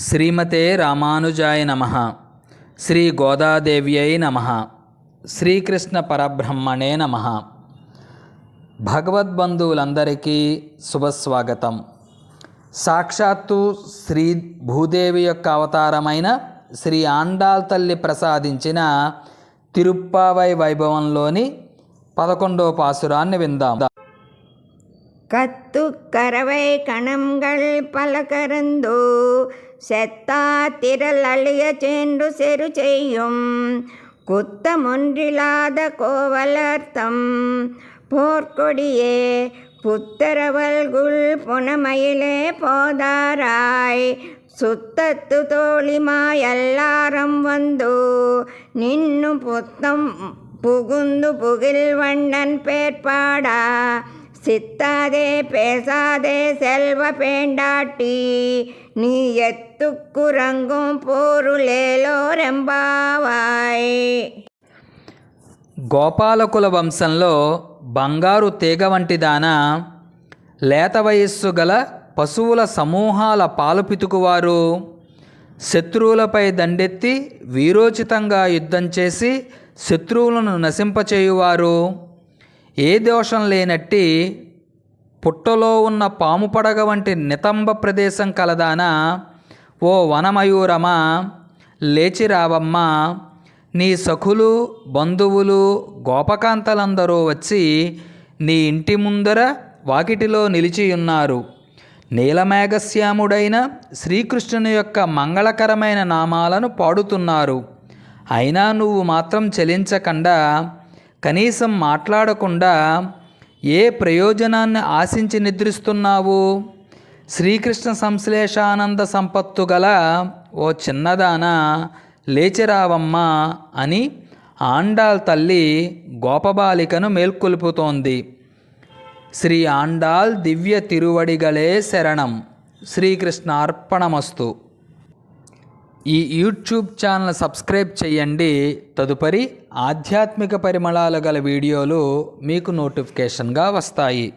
శ్రీమతే రామానుజాయ నమ శ్రీ గోదాదేవ్యై నమ శ్రీకృష్ణ పరబ్రహ్మణే నమ భగవద్బంధువులందరికీ శుభస్వాగతం సాక్షాత్తు శ్రీ భూదేవి యొక్క అవతారమైన శ్రీ ఆండాల్ తల్లి ప్రసాదించిన తిరుప్పావై వైభవంలోని పదకొండో పాసురాన్ని విందాం கத்து கரவை கணங்கள் பல கரந்து செத்தா திரள் அழிய சென்று செரு செய்யும். குத்தமொன்றில்லாத கோவலர்த்தம். போர்க்கொடியே புத்தரவல்குள் புனமயிலே போதாராய். ಸುತ್ತತ್ತು ತೋಳಿಮಾಯ ಎಲ್ಲಾರಂ ಒಂದು ನಿನ್ನು ಪುತ್ತಂ ಪುಗುಂದು ಪುಗಿಲ್ ವಣ್ಣನ್ ಪೇರ್ಪಾಡ சித்தாதே பேசாதே செல்வ பேண்டாட்டி நீ எத்துக்குறங்கும் போருளேலோ ரெம்பாவாய் గోపాలకుల వంశంలో బంగారు తీగ వంటి దాన లేత వయస్సు గల పశువుల సమూహాల పాలు పితుకువారు శత్రువులపై దండెత్తి వీరోచితంగా యుద్ధం చేసి శత్రువులను నశింపచేయువారు ఏ దోషం లేనట్టి పుట్టలో ఉన్న పాము పడగ వంటి నితంబ ప్రదేశం కలదానా ఓ వనమయూరమా లేచి రావమ్మా. నీ సఖులు బంధువులు గోపకాంతలందరూ వచ్చి నీ ఇంటి ముందర వాకిటిలో నిలిచియున్నారు. నీలమేఘశ్యాముడైన శ్రీకృష్ణుని యొక్క మంగళకరమైన నామాలను పాడుతున్నారు. అయినా నువ్వు మాత్రం చెలించకుండా కనీసం మాట్లాడకుండా ఏ ప్రయోజనాన్ని ఆశించి నిద్రిస్తున్నావు? శ్రీకృష్ణ సంశ్లేషానంద సంపత్తు గల ఓ చిన్నదాన లేచిరావమ్మా అని ఆండాల్ తల్లి గోపబాలికను మేల్కొల్పుతోంది. శ్రీ ఆండాల్ దివ్య తిరువడిగలే శరణం. శ్రీకృష్ణార్పణమస్తు. ఈ యూట్యూబ్ ఛానల్ సబ్స్క్రైబ్ చేయండి. తదుపరి ఆధ్యాత్మిక పరిమళాలు గల వీడియోలు మీకు నోటిఫికేషన్గా వస్తాయి.